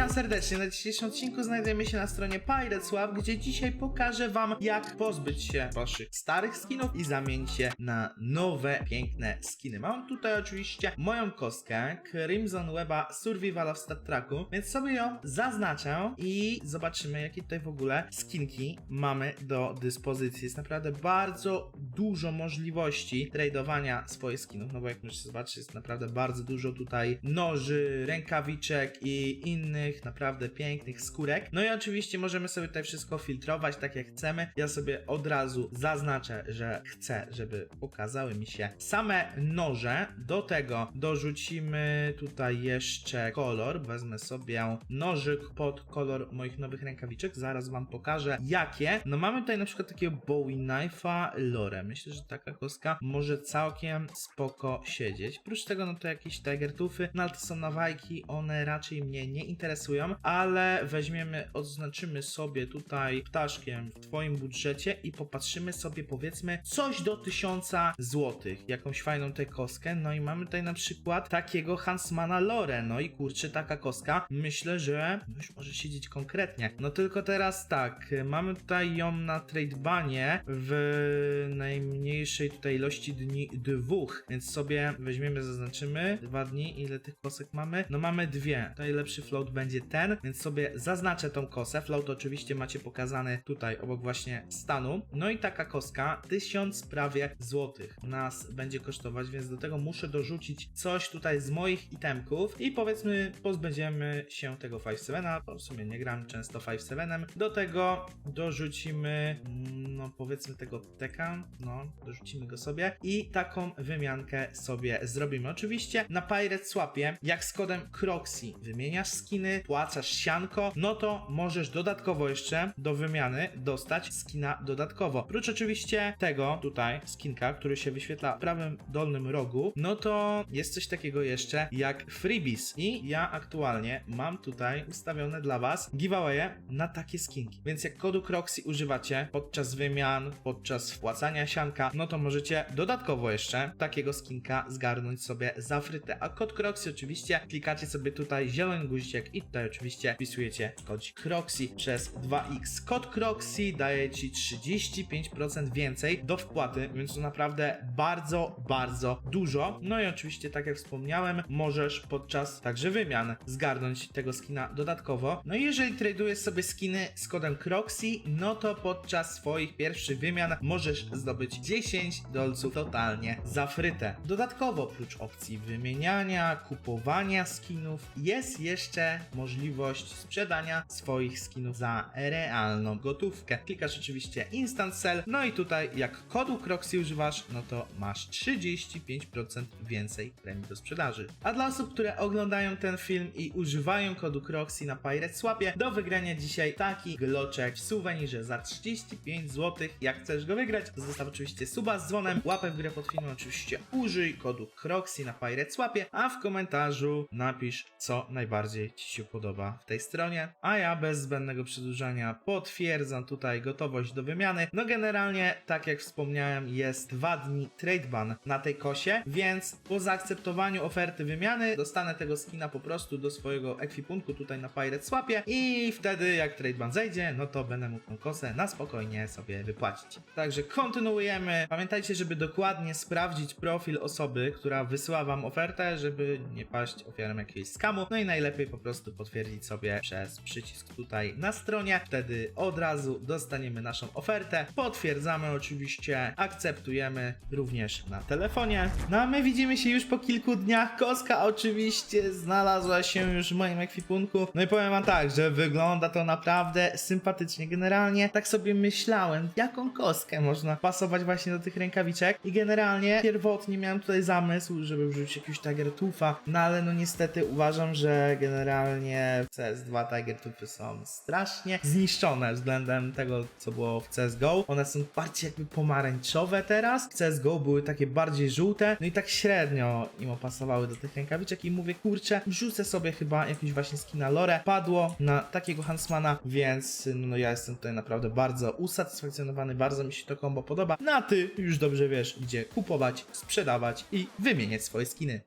Witam serdecznie. Na dzisiejszym odcinku znajdujemy się na stronie Pirate Swap, gdzie dzisiaj pokażę wam, jak pozbyć się waszych starych skinów i zamienić je na nowe, piękne skiny. Mam tutaj oczywiście moją kostkę Crimson Weba Survival of Star Treku, więc sobie ją zaznaczę i zobaczymy, jakie tutaj w ogóle skinki mamy do dyspozycji. Jest naprawdę bardzo dużo możliwości tradowania swoich skinów, no bo jak możecie zobaczyć, jest naprawdę bardzo dużo tutaj noży, rękawiczek i innych naprawdę pięknych skórek. No i oczywiście możemy sobie tutaj wszystko filtrować tak jak chcemy. Ja sobie od razu zaznaczę, że chcę, żeby pokazały mi się same noże. Do tego dorzucimy tutaj jeszcze kolor. Wezmę sobie nożyk pod kolor moich nowych rękawiczek. Zaraz wam pokażę jakie. No mamy tutaj na przykład takiego Bowie Knife'a Lore. Myślę, że taka kostka może całkiem spoko siedzieć. Oprócz tego no to jakieś Tiger Tufy, no ale to są nawajki, one raczej mnie nie interesują, ale weźmiemy, odznaczymy sobie tutaj ptaszkiem w twoim budżecie i popatrzymy sobie powiedzmy coś do 1000 złotych, jakąś fajną tę kostkę, no i mamy tutaj na przykład takiego Hansmana Lore, no i kurczę taka kostka, myślę, że już może siedzieć konkretnie, no tylko teraz tak, mamy tutaj ją na tradebanie w najmniejszej tutaj ilości dni dwóch, więc sobie weźmiemy, zaznaczymy dwa dni, ile tych kosek mamy, no mamy dwie, tutaj lepszy float będzie ten, więc sobie zaznaczę tą kosę, float oczywiście macie pokazany tutaj obok właśnie stanu, no i taka koska, tysiąc prawie złotych nas będzie kosztować, więc do tego muszę dorzucić coś tutaj z moich itemków i powiedzmy pozbędziemy się tego 5-7, bo w sumie nie gram często 5-7, do tego dorzucimy, mm, no powiedzmy tego teka, no dorzucimy go sobie i taką wymiankę sobie zrobimy. Oczywiście na Pirate Swapie, jak z kodem Croxy wymieniasz skiny, płacasz sianko, no to możesz dodatkowo jeszcze do wymiany dostać skina dodatkowo. Prócz oczywiście tego tutaj skinka, który się wyświetla w prawym dolnym rogu, no to jest coś takiego jeszcze jak freebies i ja aktualnie mam tutaj ustawione dla was giveawaye na takie skinki. Więc jak kodu Croxy używacie podczas wymian, podczas wpłacania sianka, no to możecie dodatkowo jeszcze takiego skinka zgarnąć sobie za frytę. A kod Croxy oczywiście klikacie sobie tutaj zielony guziczek i tutaj oczywiście wpisujecie kod Croxy przez 2x. Kod Croxy daje ci 35% więcej do wpłaty, więc to naprawdę bardzo, bardzo dużo. No i oczywiście, tak jak wspomniałem, możesz podczas także wymian zgarnąć tego skina dodatkowo. No i jeżeli tradujesz sobie skiny z kodem Croxy, no to podczas swoich pierwszych wymian możesz zdobyć 10 dolców totalnie za frytę. Dodatkowo, oprócz opcji wymieniania, kupowania skinów, jest jeszcze możliwość sprzedania swoich skinów za realną gotówkę. Klikasz oczywiście Instant Sell, no i tutaj jak kodu Croxy używasz, no to masz 35% więcej premii do sprzedaży. A dla osób, które oglądają ten film i używają kodu Croxy na Pirate Swapie, do wygrania dzisiaj taki gloczek w suwenirze za 35 zł. Jak chcesz go wygrać, zostaw oczywiście suba z dzwonem, łapę w grę pod filmem, oczywiście użyj kodu Croxy na Pirate Swapie, a w komentarzu napisz, co najbardziej Ci się podoba w tej stronie. A ja bez zbędnego przedłużania potwierdzam tutaj gotowość do wymiany. No generalnie, tak jak wspomniałem, jest dwa dni trade ban na tej kosie, więc po zaakceptowaniu oferty wymiany dostanę tego skina po prostu do swojego ekwipunku tutaj na Pirate Swapie i wtedy jak trade ban zejdzie, no to będę mógł tą kosę na spokojnie sobie wypłacić. Także kontynuujemy. Pamiętajcie, żeby dokładnie sprawdzić profil osoby, która wysyła wam ofertę, żeby nie paść ofiarą jakiegoś skamu. No i najlepiej po prostu potwierdzić sobie przez przycisk tutaj na stronie. Wtedy od razu dostaniemy naszą ofertę. Potwierdzamy oczywiście, akceptujemy również na telefonie. No a my widzimy się już po kilku dniach. Koska oczywiście znalazła się już w moim ekwipunku. No i powiem wam tak, że wygląda to naprawdę sympatycznie. Generalnie tak sobie myślałem, jaką kostkę można pasować właśnie do tych rękawiczek. I generalnie pierwotnie miałem tutaj zamysł, żeby wrzucić jakiegoś Tiger Tooth'a, no ale no niestety uważam, że generalnie w CS2 Tiger Toothy są strasznie zniszczone względem tego, co było w CSGO. One są bardziej jakby pomarańczowe teraz. W CSGO były takie bardziej żółte, no i tak średnio im opasowały do tych rękawiczek i mówię, kurczę, wrzucę sobie chyba jakiś właśnie skina Lore. Padło na takiego Hansmana, więc no, no ja jestem tutaj naprawdę bardzo usatysfakcjonowany, bardzo mi się to kombo podoba. No a ty już dobrze wiesz, gdzie kupować, sprzedawać i wymieniać swoje skiny.